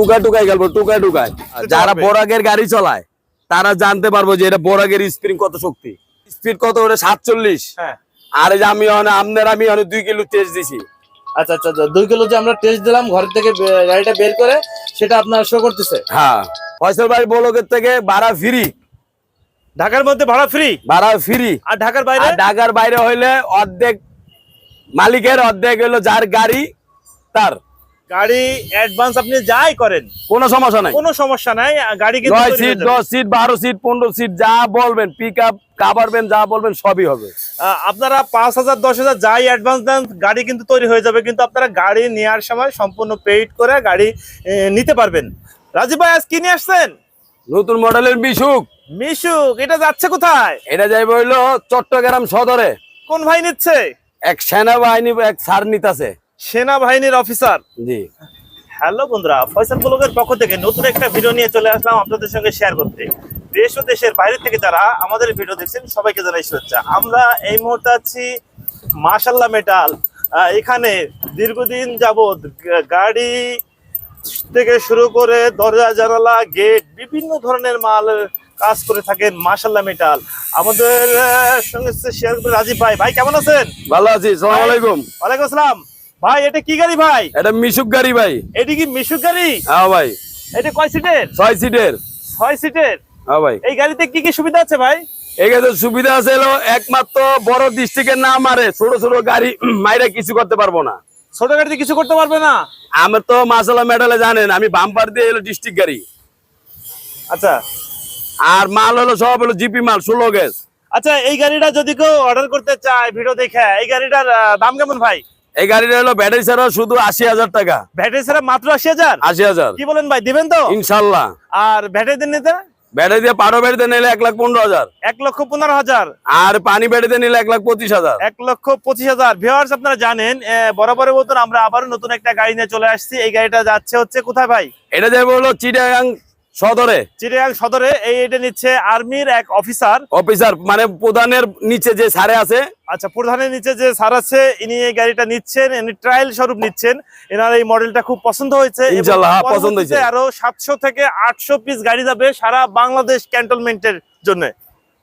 টুকা টুকাই গেলবো টুকা টুকাই যারা বোরাগের গাড়ি চলায় তারা জানতে পারব যে এটা বোরাগের স্প্রিং কত শক্তি। স্পিড কত ওটা? সাতচল্লিশ। হ্যাঁ। আর এই যে আমি আপনার আমি অনেক দুই কিলো টেস্ট দিছি। আচ্ছা আচ্ছা আচ্ছা, দুই কিলো যে আমরা টেস্ট দিলাম ঘর থেকে গাড়িটা বের করে সেটা আপনার শো করতেছে? হ্যাঁ। ফয়সল ভাই বলকের থেকে ভাড়া ফ্রি ঢাকার মধ্যে ভাড়া ফ্রি ভাড়া ফ্রি আর ঢাকার বাইরে? ঢাকার বাইরে হইলে অর্ধেক মালিকের অর্ধেক হইল যার গাড়ি তার। গাড়ি অ্যাডভান্স আপনি যাই করেন। কোনো সমস্যা নাই। কোনো সমস্যা নাই গাড়ি কিন্তু নয় তৈরি হয়ে সিট যাবে। দশ সিট বারো সিট পনেরো সিট যা বলবেন পিক আপ কাভারবেন যা বলবেন সবই হবে। আপনারা পাঁচ হাজার দশ হাজার যাই অ্যাডভান্স দেন গাড়ি কিন্তু তৈরি হয়ে যাবে কিন্তু আপনারা গাড়ি নেওয়ার সময় সম্পূর্ণ পেইড করে গাড়ি নিতে পারবেন। রাজীব ভাই আজ কি নিয়ে আসছেন? নতুন মডেলের বিশুক মিশুক এটা যাচ্ছে কোথায়? এটা যাইব হইল চট্টগ্রাম সদরে। কোন ভাই নিচ্ছে? এক সেনাবাহিনী এক সার নিতাছে। সেনাবাহিনীর অফিসার। জি। হ্যালো বন্ধুরা ফয়সাল ব্লগের পক্ষ থেকে নতুন একটা ভিডিও নিয়ে চলে আসলাম আপনাদের সঙ্গে শেয়ার করতে। দেশ ও দেশের বাইরে থেকে যারা আমাদের ভিডিও দেখছেন সবাইকে জানাই শুভেচ্ছা। আমরা এই মুহূর্তে আছি মাশাল্লাহ মেটাল এখানে দীর্ঘদিন যাবৎ গাড়ি থেকে শুরু করে দরজা জানালা গেট বিভিন্ন ধরনের মাল কাজ করে থাকেন মাশাল্লাহ মেটাল আমাদের সঙ্গে শেয়ার করে রাজীব ভাই। ভাই কেমন আছেন? ভালো আছি সালাম আলাইকুম। ওয়ালাইকুম আসসালাম। ভাই এটা কি গাড়ি ভাই? এটা মিশুক গাড়ি ভাই। এটি কি মিশুক গাড়ি? হ্যাঁ ভাই। এটা কয় সিটের? ছয় সিটের। ছয় সিটের? হ্যাঁ ভাই। এই গাড়িতে কি কি সুবিধা আছে ভাই? তো সুবিধা আছে একমাত্র বড় ডিস্ট্রিক্টের না মারে ছোট ছোট গাড়ি মাইরা কিছু করতে পারব না। ছোট গাড়িতে কিছু করতে পারবে না? আমার তো মাসালা মেডালে জানেন আমি বাম্পার দিয়ে এলো ডিস্ট্রিক্ট গাড়ি। আচ্ছা। আর মাল হলো সব হলো জিপি মাল ষোলো গ্যাস আচ্ছা এই গাড়িটা যদি কেউ অর্ডার করতে চায় ভিডিও দেখে এই গাড়িটার দাম কেমন ভাই? এই গাড়িটা হলো ব্যাটারি ছাড়া শুধু আশি হাজার টাকা। ব্যাটারি ছাড়া মাত্র আশি হাজার? আশি হাজার। কি বলেন ভাই দিবেন তো? ইনশাল্লাহ। আর ব্যাটারি দিন নিতে? ব্যাটারি দিয়ে পারো ব্যাটারিতে নিলে এক লাখ পনেরো হাজার। এক লক্ষ পনেরো হাজার। আর পানি ব্যাটারিতে নিলে এক লাখ পঁচিশ হাজার। এক লক্ষ পঁচিশ হাজার। ভিওয়ার্স আপনারা জানেন আহ, বরাবরের মতন আমরা আবারও নতুন একটা গাড়ি নিয়ে চলে আসছি। এই গাড়িটা যাচ্ছে হচ্ছে কোথায় ভাই? এটা যাবে হলো চিটাগাং সদরে? চিড়িয়াং সদরে এই এটা নিচ্ছে আর্মির এক অফিসার। অফিসার মানে প্রধানের নিচে যে সারে আছে? আচ্ছা প্রধানের নিচে যে স্যার আছে ইনি এই গাড়িটা নিচ্ছেন ইনি ট্রায়াল স্বরূপ নিচ্ছেন। এনার এই মডেলটা খুব পছন্দ হয়েছে ইনশাআল্লাহ, হ্যাঁ, পছন্দ হয়েছে। আরও সাতশো থেকে আটশো পিস গাড়ি যাবে সারা বাংলাদেশ ক্যান্টনমেন্টের জন্য।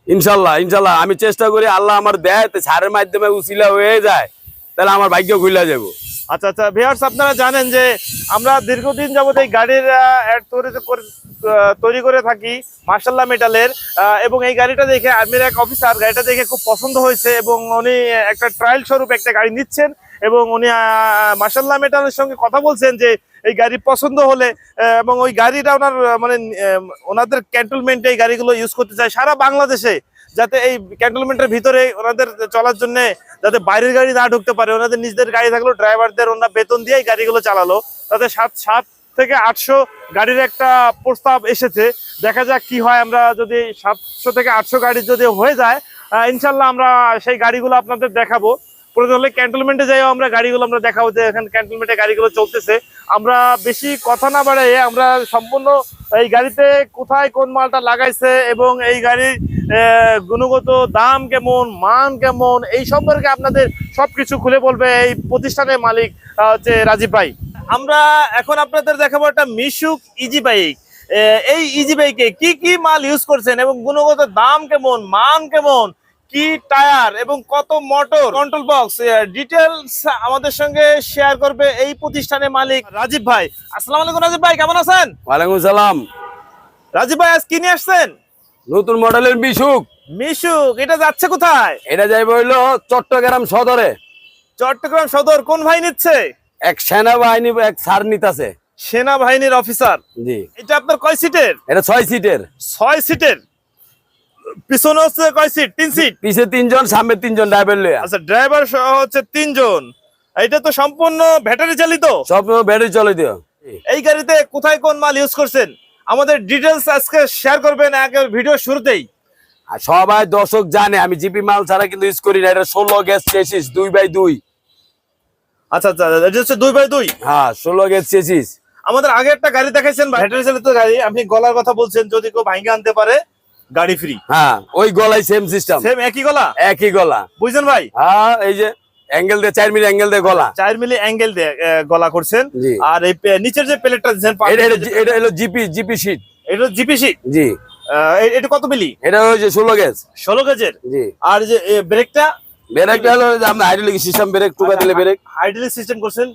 ইনশাল্লাহ ইনশাল্লাহ আমি চেষ্টা করি আল্লাহ আমার দেয় সারের মাধ্যমে উসিলা হয়ে যায় তাহলে আমার ভাগ্য খুলে যাব। আচ্ছা আচ্ছা ভিউয়ার্স আপনারা জানেন যে আমরা দীর্ঘদিন যাবত এই গাড়ির অ্যাড তৈরি তৈরি করে থাকি মার্শাল্লাহ মেটালের এবং এই গাড়িটা দেখে আর্মির এক অফিসার গাড়িটা দেখে খুব পছন্দ হয়েছে এবং উনি একটা ট্রায়াল স্বরূপ একটা গাড়ি নিচ্ছেন এবং উনি মার্শাল্লাহ মেটালের সঙ্গে কথা বলছেন যে এই গাড়ি পছন্দ হলে এবং ওই গাড়িটা ওনার মানে ওনাদের ক্যান্টনমেন্টে এই গাড়িগুলো ইউজ করতে চায় সারা বাংলাদেশে। যাতে এই ক্যান্টনমেন্টের ভিতরে ওনাদের চলার জন্য যাতে বাইরের গাড়ি না ঢুকতে পারে, ওনাদের নিজেদের গাড়ি থাকল, ড্রাইভারদের ওনারা বেতন দিয়ে গাড়িগুলো চালালো। তাতে সাত সাত থেকে আটশো গাড়ির একটা প্রস্তাব এসেছে। দেখা যাক কি হয়, আমরা যদি সাতশো থেকে আটশো গাড়ি যদি হয়ে যায় ইনশাল্লাহ আমরা সেই গাড়িগুলো আপনাদের দেখাবো। প্রয়োজন হলে ক্যান্টনমেন্টে যাইও আমরা গাড়িগুলো, আমরা দেখাবো যে এখানে ক্যান্টনমেন্টে গাড়িগুলো চলতেছে। আমরা বেশি কথা না বাড়াই আমরা সম্পূর্ণ এই গাড়িতে কোথায় কোন মালটা লাগাইছে এবং এই গাড়ির গুণগত দাম কেমন, মান কেমন, এই সম্পর্কে আপনাদের সবকিছু খুলে বলবে এই প্রতিষ্ঠানের মালিক হচ্ছে রাজীব ভাই। আমরা এখন আপনাদের দেখাবো একটা মিশুক ইজি বাইক। এই ইজি বাইকে কি কি মাল ইউজ করছেন এবং গুণগত দাম কেমন, মান কেমন কি টায়ার এবং কত মোটর কন্ট্রোল বক্স ডিটেলস আমাদের সঙ্গে শেয়ার করবে এই প্রতিষ্ঠানের মালিক রাজীব ভাই। আসসালামু আলাইকুম রাজীব ভাই কেমন আছেন? ওয়ালাইকুম সালাম। রাজীব ভাই আজ কি নিয়ে আসছেন? নতুন মডেলের মিশুক। মিশুক এটা যাচ্ছে কোথায়? এটা যাইব হইল চট্টগ্রাম সদরে। চট্টগ্রাম সদর কোন ভাই নিচ্ছে? এক সেনাবাহিনী এক সার নিতাছে। সেনাবাহিনীর অফিসার জি। এটা আপনার কয় সিটের এটা ছয় সিটের ছয় সিটের পিছনে হচ্ছে কয় সিট তিন সিট পিছে তিনজন সামনে তিনজন ড্রাইভার লইয়া। আচ্ছা ড্রাইভার সহ হচ্ছে তিনজন। এটা তো সম্পূর্ণ ব্যাটারি চালিত? সব ব্যাটারি চলে দিও এই গাড়িতে কোথায় কোন মাল ইউজ করছেন? আমাদের ডিটেলস আজকে শেয়ার করবেন আগে ভিডিও শুরুতেই। আর সবাই দর্শক জানে আমি জিপি মাল ছাড়া কিন্তু ইউজ করি না। এটা ষোলো গ্যাস চেসিস দুই বাই দুই। আচ্ছা আচ্ছা এটা হচ্ছে দুই বাই দুই। হ্যাঁ ষোলো গ্যাস চেসিস আমাদের আগে একটা গাড়ি দেখাইছেন ব্যাটারি চালিত গাড়ি। আপনি গলার কথা বলছেন যদি কেউ ভাঙ্গে আনতে পারে গাড়ি ফ্রি হ্যাঁ ওই গলায় সেম সিস্টেম সেম একই গলা? একই গলা। বুঝছেন ভাই? হ্যাঁ এই যে অ্যাঙ্গেল দিয়ে চার মিলি অ্যাঙ্গেল দিয়ে গলা। চার মিলি অ্যাঙ্গেল দিয়ে গলা করছেন। আর এই নিচের যে প্লেটটা দিচ্ছেন এটা হলো জিপি জিপি শীট এটা জিপিসি জি। এটা কত মিলি? এটা ষোলো গেজ ষোলো গেজের জি। আর যে ব্রেকটা ব্রেকটা হলো যে আপনার হাইড্রোলিক সিস্টেম ব্রেক টুকা দিলে ব্রেক হাইড্রোলিক সিস্টেম করছেন।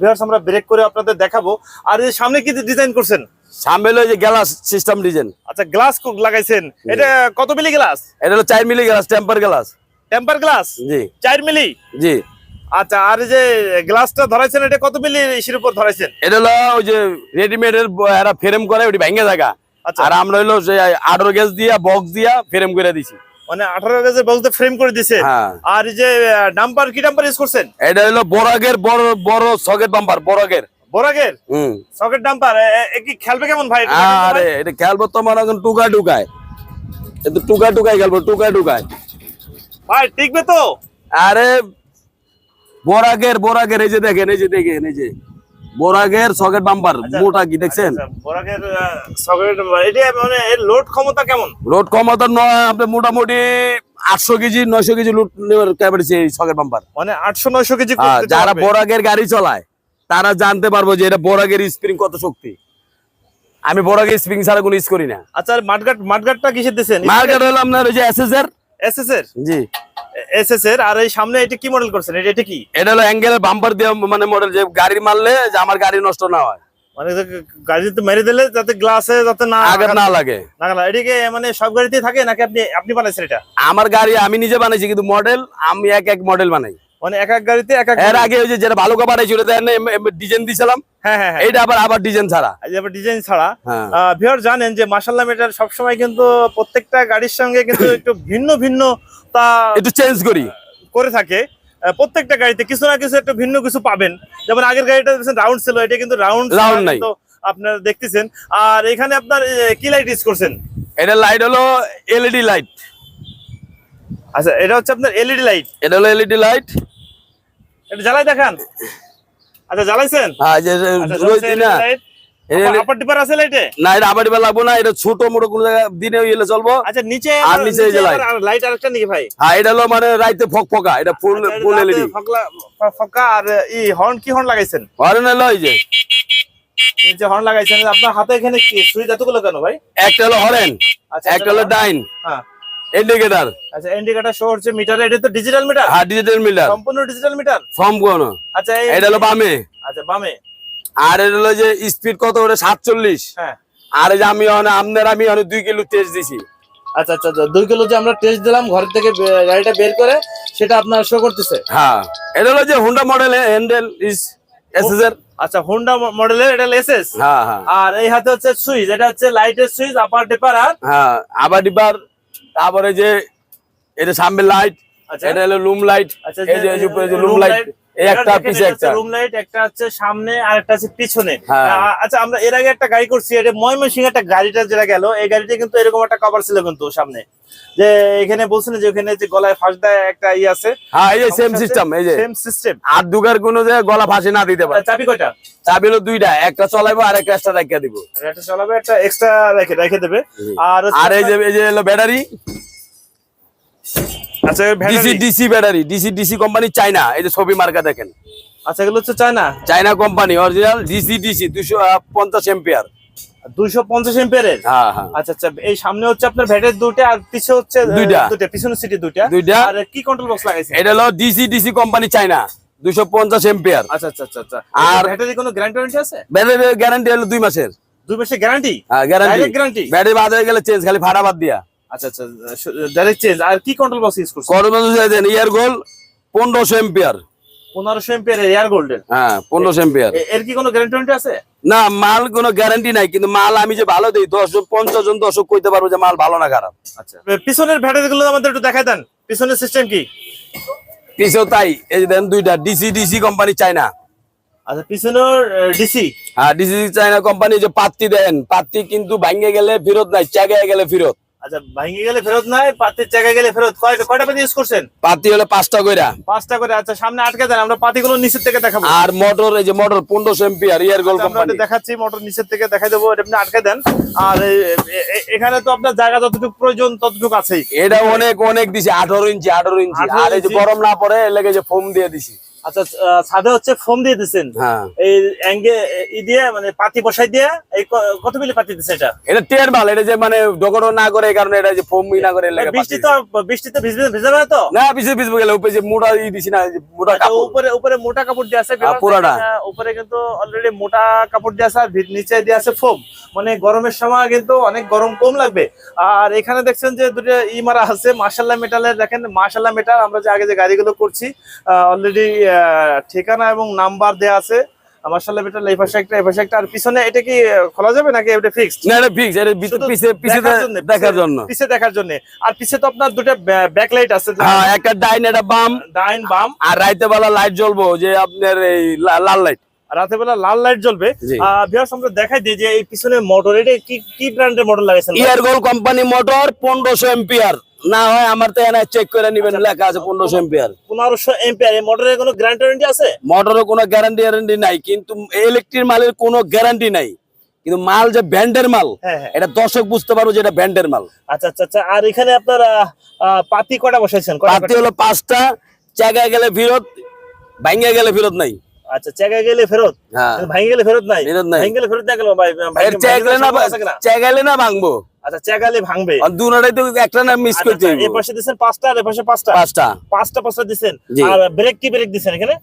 ভিউয়ার্স আমরা ব্রেক করে আপনাদের দেখাবো। আর সামনে কি ডিজাইন করছেন? সামনে যে গ্লাস সিস্টেম ডিজাইন আচ্ছা গ্লাস লাগাইছেন। এটা কত মিলি গ্লাস এটা হলো চার milli glass temper glass temper glass জি। চার মিলি? জি। আচ্ছা আর যে গ্লাসটা ধরাইছেন এটা কত মিলি ইসের উপর ধরাইছেন? এটা হলো ওই যে রেডিমেড এর এরা ফ্রেম করে ওটি ভেঙে থাকা আচ্ছা। আর আমরা হলো যে আঠারো গেজ দিয়া বক্স দিয়া ফ্রেম করে দিছি। মানে আঠারো গেজের বলতে ফ্রেম করে দিছে। হ্যাঁ। আর যে কি ডাম্পার ইউজ করছেন? এটা হলো বড় বড় সকেট বাম্পার বড়াগের বোরাগের? হুম। সকেট ডাম্পার কি খেলবে কেমন ভাই? আরে এটা খেলব তো মনে এখন টুকা টুকায়। কিন্তু টুকা টুকাই খেলব টুকা টুকায়। ভাই টিকবে তো? আরে বরাগের বরাগের এই যে দেখেন এই যে দেখেন এই যে। বরাগের সকেট বাম্পার আচ্ছা। মোটা কি দেখছেন? বোরাগের সকেট এটা মানে এর লোড ক্ষমতা কেমন? রোড ক্ষমতা নয় আপনি মোটামুটি আটশো কেজি নয়শো কেজি লুট নেওয়ার ক্যাপাসিটি এই সকেট বাম্পার মানে আটশো নয়শো কেজি যারা। বরাগের গাড়ি চালায় তারা জানতে পারব যে এটা বরাগের স্প্রিং কত শক্তি। আমি বরাগের স্প্রিং ছাড়া কোনো ইউজ করি না। আচ্ছা আর মাঠগাট মাঠগাটটা কিসের দিয়েছেন মার্কেট হলো আপনার ওই যে এসএস এর এসএস এর জি। এসএস এর আর এই সামনে এটা কি মডেল করছেন? এটা এটা কি? এটা হলো অ্যাঙ্গেলের বাম্পার দিয়ে মানে মডেল যে গাড়ি মারলে যে আমার গাড়ি নষ্ট না হয়। মানে যে গাড়িতে মেরে দিলে যাতে গ্লাসে যাতে না না লাগে। না না এদিকে মানে সব গাড়িতেই থাকে নাকি আপনি আপনি বানাইছেন এটা? আমার গাড়ি আমি নিজে বানাইছি কিন্তু মডেল আমি এক এক মডেল বানাই। মানে এক এক গাড়িতে এক এক এর আগে ওই যে যেটা ভালো বানাইছি ওটা ডিজাইন দিছিলাম হ্যাঁ হ্যাঁ হ্যাঁ। এইটা আবার আবার ডিজাইন ছাড়া। আবার ডিজাইন ছাড়া। হ্যাঁ। ভিওর জানেন যে মার্শাল্লাহ মেটার সবসময় কিন্তু প্রত্যেকটা গাড়ির সঙ্গে কিন্তু একটু ভিন্ন ভিন্ন তা একটু চেঞ্জ করি। করে থাকে। প্রত্যেকটা গাড়িতে কিছু না কিছু একটু ভিন্ন কিছু পাবেন। যেমন আগের গাড়িটা রাউন্ড ছিল এটা কিন্তু রাউন্ড Round নাই। আপনারা দেখতেছেন। আর এখানে আপনার কি লাইট ইউজ করছেন? এটা লাইট হলো এলইডি লাইট আচ্ছা এটা হচ্ছে আপনার এলইডি লাইট এটা হলো এলইডি লাইট এটা জ্বালাই দেখান। আচ্ছা জ্বালাইছেন? হ্যাঁ যে আচ্ছা রয়েছে না এটা- আপার ডিপার আছে লাইটে আবার লাগবো ছোট মোটো কোনো দিনে ইয়েলে চলবো। নিচে নিচে এই যে light। নাকি ভাই। এটা হলো মানে রাইতে ফক ফকা এটা ফুল আচ্ছা, ফুল এলইডি ফকা আর ই হর্ন কি হর্ন লাগাইছেন? হরেন যে। হর্ন লাগাইছেন আপনার হাতে এখানে কি সুইচ এতগুলো কেন ভাই? একটা হলো হরেন আচ্ছা একটা হলো ডাইন হ্যাঁ। ইন্ডিকেটার আচ্ছা ইন্ডিকেটর শো হচ্ছে মিটার এটা তো ডিজিটাল মিটার হ্যাঁ ডিজিটাল মিটার সম্পূর্ণ ডিজিটাল মিটার ফর্ম কোন? আচ্ছা এটা হলো বামে। আচ্ছা বামে। আর এটা হলো যে স্পিড কত ওটা সাতচল্লিশ। হ্যাঁ। আর এই যে আমি আপনার আমি অনেক দুই কিলো টেস্ট দিছি। আচ্ছা আচ্ছা আচ্ছা, দুই কিলো যে আমরা টেস্ট দিলাম ঘর থেকে গাড়িটা বের করে সেটা আপনার শো করতেছে? হ্যাঁ। এটা হলো যে হুন্ডা মডেল হ্যান্ডেল ইস এসএস এর আচ্ছা হোন্ডা মডেলের এটা লেসেস হ্যাঁ হ্যাঁ। আর এই হাতে হচ্ছে সুইচ এটা হচ্ছে লাইটের সুইচ আপার ডিপার আর হ্যাঁ আবার ডিবার তারপরে যে এটা সামনে লাইট এটা হলো লুম লাইট আচ্ছা এই যে লুম লাইট একটা পিছে একটা। রুম লাইট একটা হচ্ছে সামনে আর একটা হচ্ছে পিছনে। হ্যাঁ। আচ্ছা আমরা এর আগে একটা গাড়ি করছি এটা ময়মনসিং একটা গাড়িটা যেটা গেল এই গাড়িটা কিন্তু এরকম একটা কভার ছিল কিন্তু সামনে। যে এখানে বলছেন যে ওখানে যে গলায় ফাঁস দেয় একটা ই আছে। হ্যাঁ এই যে সেম সিস্টেম এই যে। সেম সিস্টেম আর দুগার কোনো যে গলা ফাঁসি না দিতে পারে। চাবি কয়টা? চাবি হলো দুইটা একটা চলাইবো আর একটা এক্সট্রা রাখিয়া দিব। একটা চালাবে একটা এক্সট্রা রেখে রেখে দেবে। আর আর এই যে এই যে হলো ব্যাটারি আচ্ছা DC DC battery DC DC company China এই যে ছবি মার্কা দেখেন। আচ্ছা এগুলো হচ্ছে China China company original DC DC দুশো পঞ্চাশ এম্পিয়ার দুইশো পঞ্চাশ এম্পিয়ারের হ্যাঁ হ্যাঁ। আচ্ছা আচ্ছা এই সামনে হচ্ছে আপনার ভ্যাটের দুটো আর পিছে হচ্ছে দুইটা। দুইটা পিছনে সিটি দুইটা। দুইটা। আর কি কন্ট্রোল বক্স লাগাইছে এটা হলো ডিসি ডিসি কোম্পানি চাইনা দুশো পঞ্চাশ এম্পিয়ার আচ্ছা আচ্ছা আচ্ছা আচ্ছা। আর- কোনো গ্যারান্টি ওয়ারেন্টি আছে? গ্যারান্টি হলো দুই মাসের। দুই মাসের গ্যারান্টি হ্যাঁ গ্যারান্টি Direct ব্যাটারি বাদ হয়ে গেলে চেঞ্জ খালি ফাটা বাদ দিয়া। আচ্ছা আচ্ছা ডাইরেক্ট চেঞ্জ আর কি কন্ট্রোল বক্স ইউজ করছে করোনা দেন ইয়ার গোল পনেরোশো এম্পিয়ার পনেরোশো এম্পিয়ার এয়ার গোল্ডের হ্যাঁ পনেরোশো এম্পিয়ার এর কি কোনো গ্যারান্টি আছে? না মাল কোনো গ্যারান্টি নাই কিন্তু মাল আমি যে ভালো দিই দশ জন পঞ্চাশ জন দর্শক কইতে পারব যে মাল ভালো না খারাপ। আচ্ছা। পিছনের ব্যাটারি গুলো আমাদের একটু দেখাই দেন। পিছনের সিস্টেম কি? পিছেও তাই এই দেন দুইটা ডিসি ডিসি কোম্পানি চাইনা আচ্ছা পিছনের ডিসি হ্যাঁ ডিসি চাইনা কোম্পানি যে পাত্তি দেন পাত্তি কিন্তু ভাঙ্গে গেলে ফেরত নাই চাগায় গেলে ফেরত। আচ্ছা ভাঙে গেলে ফেরত নাই পাতির জায়গায় গেলে ফেরত। কয়টা কয়টা পাতি ইউজ করছেন? পাতি হলে পাঁচটা কইরা। পাঁচটা করে আচ্ছা সামনে আটকে দেন আমরা পাতিগুলো নিচের থেকে দেখাবো। আর মোটর এই যে মোটর এম্পিয়ার ইয়ার গোল আচ্ছা, কোম্পানি দেখাচ্ছি মোটর নিচের থেকে দেখাই দেবো এটা আপনি আটকে দেন। আর এখানে তো আপনার জায়গা যতটুকু প্রয়োজন ততটুকু আছেই। এটা অনেক অনেক দিছি আঠারো ইঞ্চি আঠারো ইঞ্চি। আর এই যে গরম না পড়ে এর লেগে যে ফোম দিয়ে দিছি। আচ্ছা ছাদে হচ্ছে ফোম দিয়ে দিচ্ছেন হ্যাঁ। এই অ্যাঙ্গে ই দিয়ে মানে পাতি বসাই দিয়ে এই কত মিলি পাতি দিচ্ছে এটা? এটা টের মাল এটা যে মানে ডগরও না করে এই কারণে এটা যে ফোম না করে এর বৃষ্টি তো বৃষ্টি তো ভিজবে ভিজাবে না তো? না পিছিয়ে পিছিয়ে গেলে উপরে যে মোটা ই দিছি না মোটা আচ্ছা, কাপড়। উপরে উপরে মোটা কাপড় দিয়ে আছে হ্যাঁ, পুরাটা। উপরে কিন্তু অলরেডি মোটা কাপড় দিয়ে আছে আর নিচে দিয়ে আছে ফোম। মানে গরমের সময় কিন্তু অনেক গরম কম লাগবে। আর এখানে দেখছেন যে দুটো ই মারা আছে মার্শাল্লাহ মেটালের দেখেন মার্শাল্লাহ মেটাল আমরা যে আগে যে গাড়িগুলো করছি অলরেডি ঠিকানা এবং নাম্বার দেয়া আছে। আমার সালে এই পাশে একটা এই পাশে একটা আর পিছনে এটা কি খোলা যাবে নাকি এটা ফিক্সড না এটা ফিক্স এটা ভিতর পিছে পিছে দেখার জন্য, দেখার জন্য। পিছে দেখার জন্য। আর পিছে তো আপনার দুটো ব্যাকলাইট আছে হ্যাঁ একটা ডাইন একটা বাম। ডাইন বাম। আর রাইতে বেলা লাইট জ্বলবো যে আপনার এই লাল লাইট রাতের বেলা লাল লাইট জ্বলবে। ভিউয়ার্স আমরা দেখাই দিই যে এই পিছনে মোটর এটা কি কি ব্র্যান্ডের মোটর লাগাইছেন? ইয়ার গোল কোম্পানি মোটর পনেরোশো এম্পিয়ার না হয় আমার তো এনে চেক করে নিবেন লেখা আছে পনেরোশো এম্পিয়ার পনেরোশো এম্পিয়ার এই মোটরের কোনো গ্যারান্টি ওয়ারেন্টি আছে? মোটরের কোনো গ্যারান্টি গ্যারান্টি নাই কিন্তু ইলেকট্রিক মালের কোনো গ্যারান্টি নাই। কিন্তু মাল যে ব্যান্ডের মাল হ্যাঁ হ্যাঁ। এটা দর্শক বুঝতে পারব যে এটা ব্যান্ডের মাল। আচ্ছা আচ্ছা আচ্ছা আর এখানে আপনার পাতি কটা বসাইছেন? পাতি হলো পাঁচটা জায়গায় গেলে ফেরত ভাঙ্গে গেলে ফেরত নাই। আচ্ছা চেকা গেলে ফেরত? হ্যাঁ। ভাঙে গেলে ফেরত নাই? ফেরত নাই। ভাঙে গেলে ফেরত না গেল ভাই এর না ভাঙবো। আচ্ছা ভাঙবে। আর তো একটা না মিস আচ্ছা, করতে এই পাশে দিচ্ছেন পাঁচটা আর এই পাশে পাঁচটা। পাঁচটা। পাঁচটা পাঁচটা আর ব্রেক কি ব্রেক এখানে?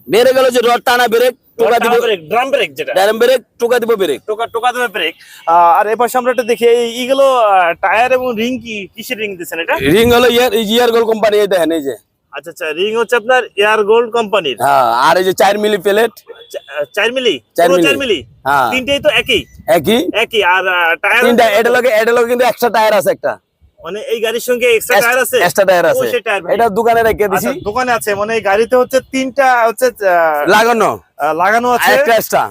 যে রড টানা ব্রেক টোকা দিব ব্রেক ড্রাম ব্রেক যেটা। ড্যাম ব্রেক টোকা দিব ব্রেক টোকা টোকা দেবে ব্রেক আর এই পাশে আমরা একটা দেখি এইগুলো টায়ার এবং রিং কি কিসের রিং দিচ্ছেন এটা? রিং হলো ইয়ার ইয়ার গোল কোম্পানি এই দেখেন এই যে। আচ্ছা আচ্ছা রিং হচ্ছে আপনার এয়ার গোল্ড কোম্পানির হ্যাঁ আর এই যে চার মিলি প্লেট চার মিলি? চার মিলি। হ্যাঁ। তিনটেই তো একই? একই? একই আর টায়ার তিনটা এটা লগে এটা লগে কিন্তু এক্সট্রা টায়ার আছে একটা। মানে এই গাড়ির সঙ্গে এক্সট্রা টায়ার আছে? এক্সট্রা টায়ার আছে। এটা দোকানে রেখে দিছি। আচ্ছা, দোকানে আছে মানে এই গাড়িতে হচ্ছে তিনটা হচ্ছে লাগানো। লাগানো আছে একটা এক্সট্রা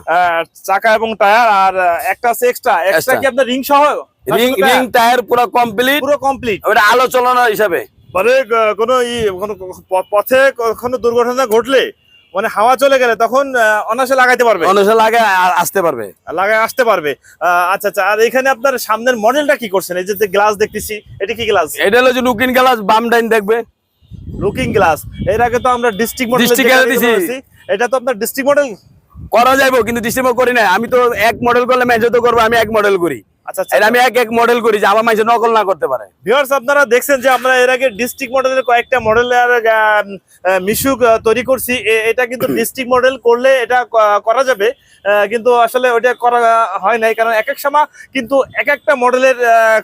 চাকা এবং টায়ার আর একটা আছে এক্সট্রা এক্সট্রা কি আপনার রিং সহ? Ring ring tyre? টায়ার পুরো কমপ্লিট পুরো কমপ্লিট ওটা আলোচনা হিসাবে। মানে কোনো ই কোনো পথে কোনো দুর্ঘটনা ঘটলে মানে হাওয়া চলে গেলে তখন আহ, অনায়াসে লাগাইতে পারবে। অনুসারে লাগে আসতে পারবে। লাগায় আসতে পারবে। আচ্ছা আচ্ছা আর এখানে আপনার সামনের মডেলটা কি করছেন? এই যে গ্লাস দেখতেছি এটা কি গ্লাস এটা হলো যে লুকিং গ্লাস বাম ডাইন দেখবে। লুকিং গ্লাস এর আগে তো আমরা ডিস্ট্রিক্ট মডেল দিছি। এটা তো আপনার ডিস্ট্রিক্ট মডেল করা যাইবো কিন্তু ডিস্ট্রিক্ট করি না আমি তো এক মডেল করলে ম্যাচে তো করব আমি এক মডেল করি। আমি এক এক মডেল করি যে আমার মাঝে নকল না করতে পারে। ভিউয়ার্স আপনারা দেখছেন যে আমরা এর আগে ডিস্ট্রিক্ট মডেলের কয়েকটা মডেলের মিশুক তৈরি করছি। এটা কিন্তু ডিস্ট্রিক্ট মডেল করলে এটা করা যাবে। কিন্তু আসলে ওটা করা হয় নাই। কারণ এক এক সময় কিন্তু এক একটা মডেলের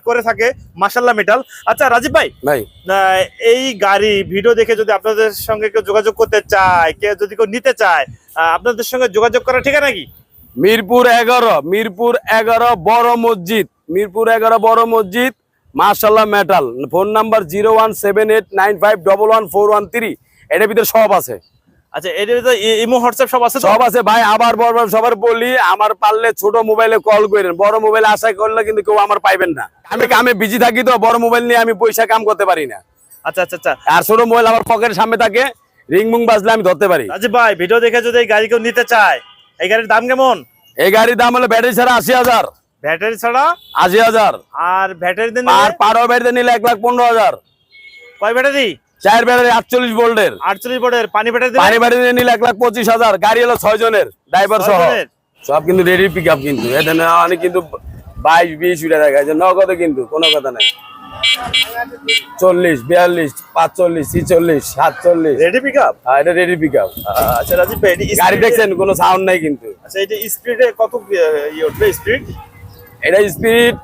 করে থাকে মাসাল্লাহ মেটাল আচ্ছা রাজীব ভাই ভাই। এই গাড়ি ভিডিও দেখে যদি আপনাদের সঙ্গে কেউ যোগাযোগ করতে চায় কেউ যদি কেউ নিতে চায় আপনাদের সঙ্গে যোগাযোগ করা ঠিক আছে নাকি মিরপুর এগারো মিরপুর এগারো বড় মসজিদ মিরপুর এগারো বড় মসজিদ মার্শাল্লাহ metal phone number zero one seven eight nine five double one four one three. এটার ভিতরে সব আছে। আচ্ছা এর ভিতরে ইমো হোয়াটসঅ্যাপ সব আছে সব আছে ভাই আবার বরবার সবার বলি আমার পারলে ছোট মোবাইলে কল করেন। বড় মোবাইলে আশা করলে কিন্তু কেউ আমার পাইবেন না। আমি কামে বিজি থাকি তো বড় মোবাইল নিয়ে আমি পয়সা কাম করতে পারি না। আচ্ছা আচ্ছা আচ্ছা। আর ছোট মোবাইল আমার পকেটের সামনে থাকে রিং মুং বাজলে আমি ধরতে পারি। রাজীব ভাই ভিডিও দেখে যদি এই গাড়ি কেউ নিতে চায় এই গাড়ির দাম কেমন? এই গাড়ির দাম হলো ব্যাটারি ছাড়া আশি হাজার। ব্যাটারি ছাড়া? আশি হাজার। আর ব্যাটারি আর পারো ব্যাটারি নিলে এক লাখ পনেরো হাজার। কয় ব্যাটারি? চার ব্যাটারি আটচল্লিশ ভোল্টের। আটচল্লিশ বোর্ডের পানি ব্যাটারি পানি ব্যাটারি নিলে এক লাখ পঁচিশ হাজার। গাড়ি হলো ছয় জনের ড্রাইভার সহ। সব কিন্তু রেডি পিক আপ কিন্তু এটা অনেক কিন্তু বাইশ বিশ উঠে দেখা যায় নগদে কিন্তু কোনো কথা নাই। চল্লিশ বিয়াল্লিশ পাঁচচল্লিশ ছিচল্লিশ সাতচল্লিশ। রেডি পিক আপ হ্যাঁ, এটা রেডি পিক আপ আচ্ছা রাজীব ভাই গাড়ি দেখছেন কোনো সাউন্ড নাই কিন্তু। আচ্ছা এটা স্পিডে কত উঠবে স্পিড এটা স্পিড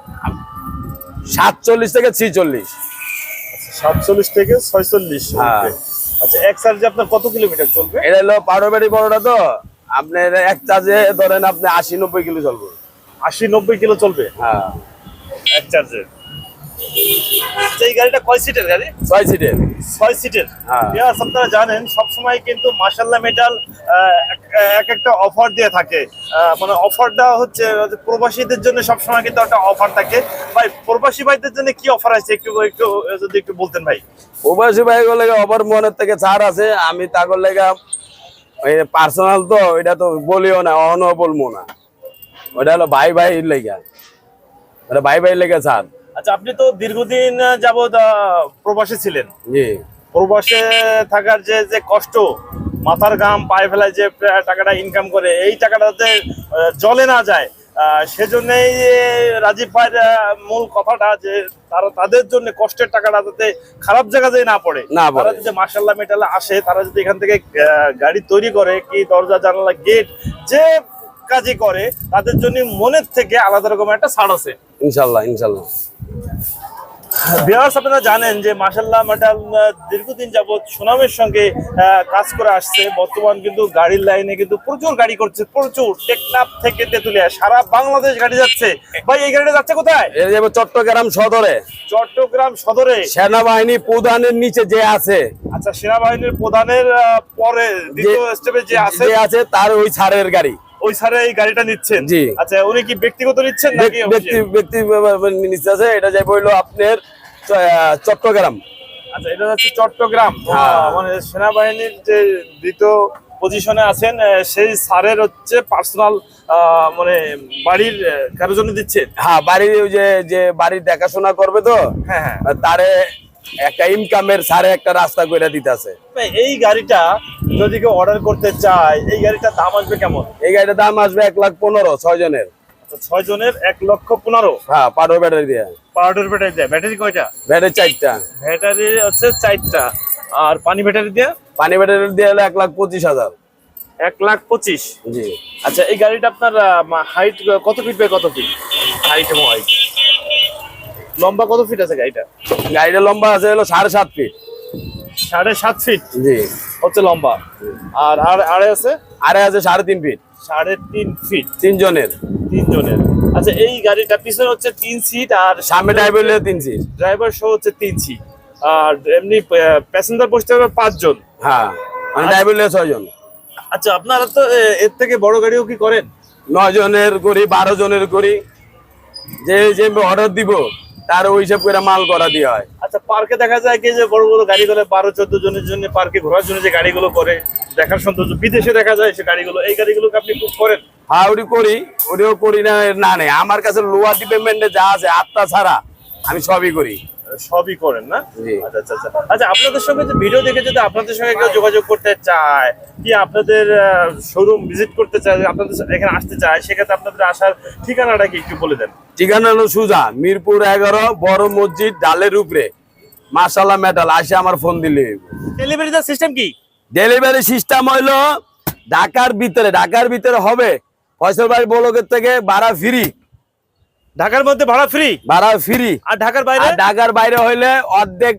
সাতচল্লিশ থেকে ছিচল্লিশ। সাতচল্লিশ থেকে ছয়চল্লিশ হ্যাঁ। আচ্ছা এক চার্জে আপনার কত কিলোমিটার চলবে? এটা হলো পাউডার ব্যাটারি বড়টা তো। আপনার এক চার্জে ধরেন আপনি আশি নব্বই কিলো চলবে। আশি নব্বই কিলো চলবে? হ্যাঁ। এক চার্জে আচ্ছা, এই গাড়িটা কয় সিটের গাড়ি? ছয় সিটের ছয় সিটের হ্যাঁ। আপনারা জানেন সবসময় কিন্তু মেটাল এক একটা অফার দিয়ে থাকে। মানে অফারটা হচ্ছে প্রবাসীদের জন্য সবসময় কিন্তু একটা অফার থাকে। ভাই প্রবাসী ভাইদের জন্য কি অফার আছে? একটু একটু যদি একটু বলতেন ভাই। প্রবাসী ভাই লেগে অপর মনের থেকে ছাড় আছে। আমি তাগর লেগা পার্সোনাল তো এটা তো বলিও না অন বলব না। ওটা হলো ভাই ভাই লেগা। ওটা ভাই ভাই লেগে ছাড়। আচ্ছা আপনি তো দীর্ঘদিন যাবৎ প্রবাসী ছিলেন। জি। প্রবাসে থাকার যে যে কষ্ট মাথার ঘাম পায়ে ফেলায় যে টাকাটা ইনকাম করে এই টাকাটা যাতে আহ, জলে না যায় সেজন্যই রাজীব ভাইয়ের মূল কথাটা যে তারা তাদের জন্য কষ্টের টাকাটা যাতে খারাপ জায়গাতে না পড়ে। না পড়ে। তারা যদি মার্শাল্লাহ মেটালে আসে তারা যদি এখান থেকে গাড়ি তৈরি করে কি দরজা জানালা গেট যে কাজই করে তাদের জন্য মনের থেকে আলাদা রকম একটা ছাড় আছে। ইনশাল্লাহ ইনশাল্লাহ। ভিউয়ার্স আপনারা জানেন যে মাসাল্লাহ মেটাল দীর্ঘদিন যাবত সুনামের সঙ্গে কাজ করে আসছে। বর্তমান কিন্তু গাড়ির লাইনে কিন্তু প্রচুর গাড়ি করছে প্রচুর। টেকনাফ থেকে তেতুলিয়া সারা বাংলাদেশ গাড়ি যাচ্ছে। ভাই এই গাড়িটা যাচ্ছে কোথায়? যাবে চট্টগ্রাম সদরে। চট্টগ্রাম সদরে। সেনাবাহিনী প্রধানের নিচে যে আছে। আচ্ছা সেনাবাহিনীর প্রধানের পরে দ্বিতীয় স্টেপে যে আছে? যে আছে তার ওই ছাড়ের গাড়ি। ওই স্যারে এই গাড়িটা নিচ্ছেন? জি। আচ্ছা উনি কি ব্যক্তিগত নিচ্ছেন নাকি ব্যক্তি- ব্যক্তি ব্যক্তি আছে এটা যাবে হইল আপনার চট্টগ্রাম। আচ্ছা এটা হচ্ছে চট্টগ্রাম। হ্যাঁ। মানে সেনাবাহিনীর যে দ্বিতীয় পজিশনে আছেন সেই স্যারের হচ্ছে পার্সোনাল মানে বাড়ির কারোর জন্য দিচ্ছেন? হ্যাঁ বাড়ির ওই যে যে বাড়ির দেখাশোনা করবে তো হ্যাঁ হ্যাঁ। তারে একটা ইনকামের সারে একটা রাস্তা করে দিতেছে। ভাই, এই গাড়িটা যদি কেউ অর্ডার করতে চায় এই গাড়িটার দাম আসবে কেমন? এই গাড়িটার দাম আসবে এক লাখ পনেরো ছয় জনের। আচ্ছা, ছয় জনের এক লক্ষ পনেরো? হ্যাঁ পাউডার ব্যাটারি দিয়ে। পাউডার ব্যাটারি দেয়। ব্যাটারি কয়টা? ব্যাটারি চারটা। ব্যাটারি হচ্ছে চারটা। আর পানি ব্যাটারি দিয়ে? পানি ব্যাটারি দিয়ে হলো এক লাখ পঁচিশ হাজার। এক লাখ পঁচিশ? জি। আচ্ছা এই গাড়িটা আপনার হাইট কত ফিট বাই কত ফিট হাইট এবং হাইট লম্বা কত ফিট আছে গাড়িটা? গাড়িটা লম্বা আছে হলো সাড়ে সাত ফিট সাড়ে সাত ফিট জি। হচ্ছে লম্বা। আর আর আড়ে আছে? আরে আছে সাড়ে তিন ফিট সাড়ে তিন ফিট তিনজনের। তিনজনের। আচ্ছা এই গাড়িটা পিছনে হচ্ছে তিন সিট আর সামনে ড্রাইভার হলে তিন সিট ড্রাইভার সহ হচ্ছে তিন সিট আর এমনি প্যাসেঞ্জার বসতে হবে পাঁচজন। হ্যাঁ মানে ড্রাইভার হলে ছয় জন আচ্ছা আপনারা তো এর থেকে বড় গাড়িও কি করেন? নয় জনের করি বারো জনের করি। যে যে অর্ডার দিব তার ওই হিসাব করে মাল করা দিয়ে হয়। আচ্ছা পার্কে দেখা যায় কি যে বড় বড় গাড়িগুলো বারো চোদ্দ জনের জন্য পার্কে ঘোরার জন্য যে গাড়িগুলো করে দেখার সৌন্দর্য বিদেশে দেখা যায় সে গাড়িগুলো। এই গাড়িগুলোকে আপনি খুব করেন? হ্যাঁ ওটি করি ওটিও করি না না নেই আমার কাছে লোয়ার ডিপার্টমেন্টে যা আছে আত্মা ছাড়া আমি সবই করি। সবই করেন না? আচ্ছা আচ্ছা আচ্ছা। আচ্ছা আপনাদের সঙ্গে যে ভিডিও দেখে যদি আপনাদের সঙ্গে কেউ যোগাযোগ করতে চায় কি আপনাদের শোরুম ভিজিট করতে চায় আপনাদের এখানে আসতে চায় সেক্ষেত্রে আপনাদের আসার ঠিকানাটা কি একটু বলে দেন? ঠিকানা হলো সুজা মিরপুর এগারো বড় মসজিদ ডালের উপরে। মাসাল্লাহ মেটাল আসে আমার ফোন দিলে। ডেলিভারি সিস্টেম কি? ডেলিভারি সিস্টেম হইল ঢাকার ভিতরে ঢাকার ভিতরে হবে। ফয়সল ভাই বলকের থেকে ভাড়া ফ্রি ঢাকার মধ্যে ভাড়া ফ্রি ভাড়া ফ্রি আর ঢাকার বাইরে? ঢাকার বাইরে হইলে অর্ধেক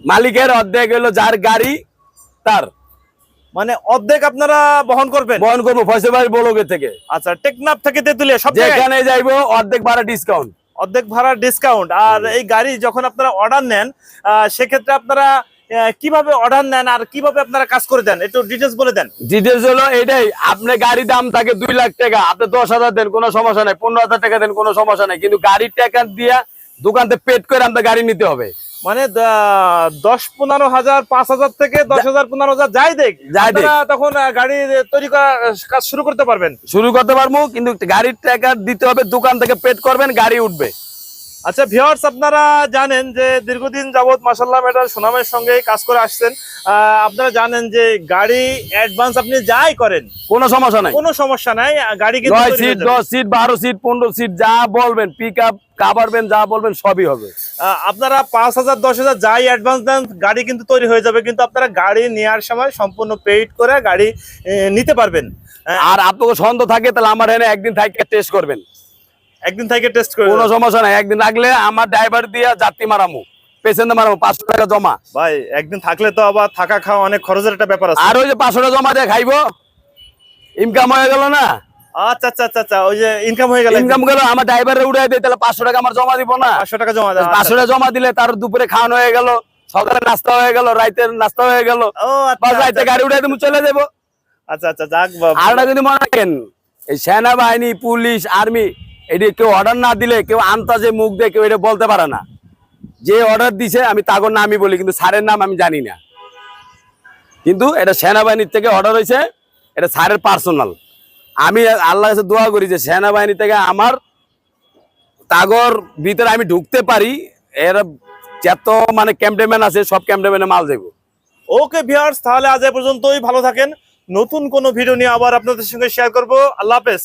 মালিকের অর্ধেক হইল যার গাড়ি তার। মানে অর্ধেক আপনারা বহন করবেন? বহন করব ফয়সল ভাই বলকের থেকে। আচ্ছা টেকনাফ থেকে তেতুলিয়া সব জায়গায়? যেখানে যাইবো অর্ধেক ভাড়া ডিসকাউন্ট অর্ধেক ভাড়া ডিসকাউন্ট আর এই গাড়ি যখন আপনারা অর্ডার নেন আহ, সেক্ষেত্রে আপনারা কীভাবে অর্ডার নেন আর কীভাবে আপনারা কাজ করে দেন? একটু ডিটেলস বলে দেন। ডিটেলস হলো এটাই আপনি গাড়ি দাম থাকে দুই লাখ টাকা আপনি দশ হাজার দেন কোনো সমস্যা নাই। পনেরো হাজার টাকা দেন কোনো সমস্যা নাই। কিন্তু গাড়ির টাকা দিয়া দোকানতে পেড করে আপনার গাড়ি নিতে হবে। মানে দশ পনেরো হাজার পাঁচ হাজার থেকে দশ হাজার পনেরো হাজার যাই দেখ যাই দেখ। তখন গাড়ি তৈরি করা কাজ শুরু করতে পারবেন। শুরু করতে পারব কিন্তু গাড়ির টাকা দিতে হবে দোকান থেকে পেড করবেন গাড়ি উঠবে। আচ্ছা ভিওয়ার্স আপনারা জানেন যে দীর্ঘদিন যাবৎ মাসাল্লাহ মেটার সুনামের সঙ্গে কাজ করে আসছেন। আপনারা জানেন যে গাড়ি অ্যাডভান্স আপনি যাই করেন কোনো সমস্যা নাই। কোনো সমস্যা নাই গাড়ি কিন্তু নয় সিট। দশ সিট বারো সিট পনেরো সিট যা বলবেন পিক আপ কাভারবেন যা বলবেন সবই হবে। আপনারা পাঁচ হাজার দশ হাজার যাই অ্যাডভান্স দেন গাড়ি কিন্তু তৈরি হয়ে যাবে কিন্তু আপনারা গাড়ি নেওয়ার সময় সম্পূর্ণ পেইড করে গাড়ি নিতে পারবেন। আর আপনাকে সন্দেহ থাকে তাহলে আমার এখানে একদিন থাকে টেস্ট করবেন। একদিন থেকে টেস্ট করে কোনো সমস্যা নাই একদিন রাখলে আমার ড্রাইভার দিয়ে যাত্রী মারামু পেশেন্ট মারামু পাঁচশো টাকা জমা। ভাই একদিন থাকলে তো আবার থাকা খাওয়া অনেক খরচের একটা ব্যাপার আছে। আর ওই যে পাঁচশো টাকা জমা দিয়ে খাইবো ইনকাম হয়ে গেল না? আচ্ছা আচ্ছা আচ্ছা আচ্ছা ওই যে ইনকাম হয়ে গেল ইনকাম গেল আমার ড্রাইভারে উড়াই দেয় তাহলে পাঁচশো টাকা আমার জমা দিব না। পাঁচশো টাকা জমা পাঁচশো টাকা জমা দিলে তার দুপুরে খাওয়ানো হয়ে গেল সকালে নাস্তা হয়ে গেল রাইতের নাস্তা হয়ে গেল। রাইতে গাড়ি উড়াই চলে যাব। আচ্ছা আচ্ছা যাক আর কিন্তু মনে রাখেন এই সেনাবাহিনী পুলিশ আর্মি এটি কেউ অর্ডার না দিলে, কেউ আন্তাজে মুখ দিয়ে কেউ এটা বলতে পারে না। যে অর্ডার দিছে, আমি তাগর নামই বলি, কিন্তু স্যারের নাম আমি জানি না। কিন্তু এটা সেনাবাহিনীর থেকে অর্ডার হয়েছে, এটা স্যারের পার্সোনাল আমি আল্লাহ কাছে দোয়া করি যে সেনাবাহিনী থেকে আমার তাগর ভিতরে আমি ঢুকতে পারি, এর যত মানে ক্যাম্পটেম্যান আছে, সব ক্যাম্পটেম্যানে মাল দেবো। ওকে ভিউয়ার্স, তাহলে আজ এ পর্যন্তই, ভালো থাকেন। নতুন কোনো ভিডিও নিয়ে আবার আপনাদের সঙ্গে শেয়ার করব। আল্লাহ হাফেজ।